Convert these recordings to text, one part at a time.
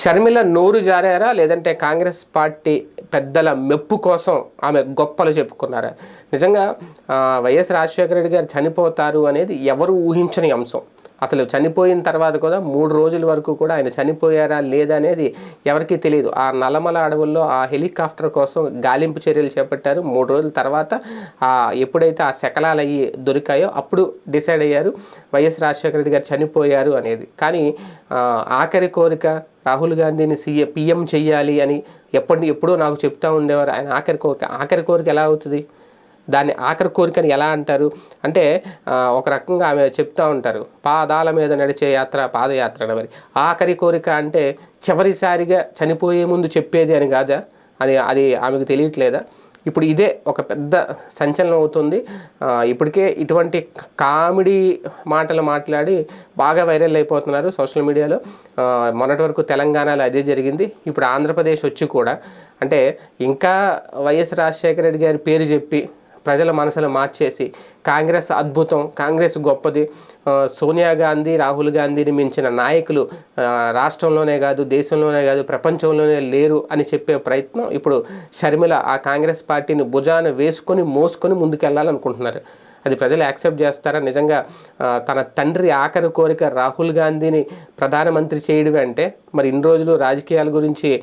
షర్మిల నోరు జారారా? లేదంటే కాంగ్రెస్ పార్టీ పెద్దల మెప్పు కోసం ఆమె గొప్పలు చెప్పుకున్నారా? నిజంగా వైఎస్ రాజశేఖర రెడ్డి గారు చనిపోతారు అనేది ఎవరు ఊహించని అంశం. అసలు చనిపోయిన తర్వాత కూడా మూడు రోజుల వరకు కూడా ఆయన చనిపోయారా లేదా అనేది ఎవరికీ తెలియదు. ఆ నల్లమల అడవుల్లో ఆ హెలికాప్టర్ కోసం గాలింపు చర్యలు చేపట్టారు. మూడు రోజుల తర్వాత ఎప్పుడైతే ఆ శకలాలు అయ్యి దొరికాయో అప్పుడు డిసైడ్ అయ్యారు వైఎస్ రాజశేఖర రెడ్డి గారు చనిపోయారు అనేది. కానీ ఆఖరి కోరిక రాహుల్ గాంధీని సీఎం పిఎం చెయ్యాలి అని ఎప్పటి ఎప్పుడో నాకు చెప్తా ఉండేవారు. ఆయన ఆఖరి కోరిక ఆఖరి కోరిక ఎలా అవుతుంది? దాన్ని ఆఖరి కోరికని ఎలా అంటారు? అంటే ఒక రకంగా ఆమె చెప్తా ఉంటారు. పాదాల మీద నడిచే యాత్ర పాదయాత్ర అని మరి. ఆఖరి కోరిక అంటే చివరిసారిగా చనిపోయే ముందు చెప్పేది అని కాదా? అది అది ఆమెకు తెలియట్లేదా? ఇప్పుడు ఇదే ఒక పెద్ద సంచలనం అవుతుంది. ఇప్పటికే ఇటువంటి కామెడీ మాటలు మాట్లాడి బాగా వైరల్ అయిపోతున్నారు సోషల్ మీడియాలో. మొన్నటి వరకు తెలంగాణలో అదే జరిగింది. ఇప్పుడు ఆంధ్రప్రదేశ్ వచ్చి కూడా అంటే ఇంకా వైఎస్ రాజశేఖర రెడ్డి గారి పేరు చెప్పి ప్రజల మనసులు మార్చేసి కాంగ్రెస్ అద్భుతం కాంగ్రెస్ గొప్పది. సోనియా గాంధీ రాహుల్ గాంధీని మించిన నాయకులు రాష్ట్రంలోనే కాదు దేశంలోనే కాదు ప్రపంచంలోనే లేరు అని చెప్పే ప్రయత్నం ఇప్పుడు షర్మిల ఆ కాంగ్రెస్ పార్టీని భుజాన వేసుకొని మోసుకొని ముందుకెళ్ళాలనుకుంటున్నారు. అది ప్రజలు యాక్సెప్ట్ చేస్తారా? నిజంగా తన తండ్రి ఆఖరి కోరిక రాహుల్ గాంధీని ప్రధానమంత్రి చేయడం అంటే మరి ఇన్ని రోజులు రాజకీయాల గురించి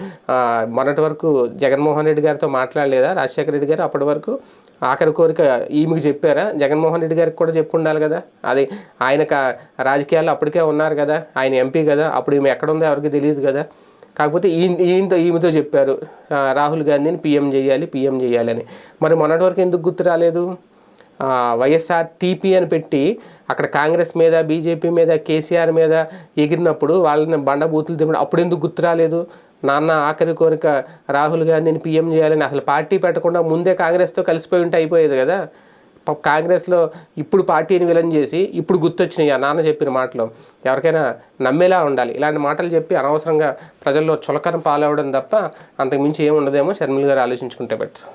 మొన్నటి వరకు జగన్మోహన్ రెడ్డి గారితో మాట్లాడలేదా? రాజశేఖర రెడ్డి గారు అప్పటి వరకు ఆఖరి కోరిక ఈమెకి చెప్పారా? జగన్మోహన్ రెడ్డి గారికి కూడా చెప్పు ఉండాలి కదా? అది ఆయన కా- రాజకీయాల్లో అప్పటికే ఉన్నారు కదా? ఆయన ఎంపీ కదా? అప్పుడు ఈమె ఎక్కడుందో ఎవరికి తెలియదు కదా? కాకపోతే ఈయనతో ఈమెతో చెప్పారు. రాహుల్ గాంధీని పీఎం చేయాలి పీఎం చేయాలి అని. మరి మొన్నటి వరకు ఎందుకు గుర్తు రాలేదు? వైఎస్ఆర్ టీపీ అని పెట్టి అక్కడ కాంగ్రెస్ మీద బీజేపీ మీద కేసీఆర్ మీద ఎగిరినప్పుడు వాళ్ళని బండబూతులు దిమ్మడం అప్పుడు ఎందుకు గుర్తు రాలేదు? నాన్న ఆఖరి కోరిక రాహుల్ గాంధీని పీఎం చేయాలని అసలు పార్టీ పెట్టకుండా ముందే కాంగ్రెస్తో కలిసిపోయి ఉంటే అయిపోయేది కదా. కాంగ్రెస్లో ఇప్పుడు పార్టీని విలన్ చేసి ఇప్పుడు గుర్తొచ్చినాయి ఆ నాన్న చెప్పిన మాటలు. ఎవరికైనా నమ్మేలా ఉండాలి. ఇలాంటి మాటలు చెప్పి అనవసరంగా ప్రజల్లో చులకన పాలవడం తప్ప అంతకుమించి ఏం ఉండదేమో షర్మిల గారు ఆలోచించుకుంటే బెటర్.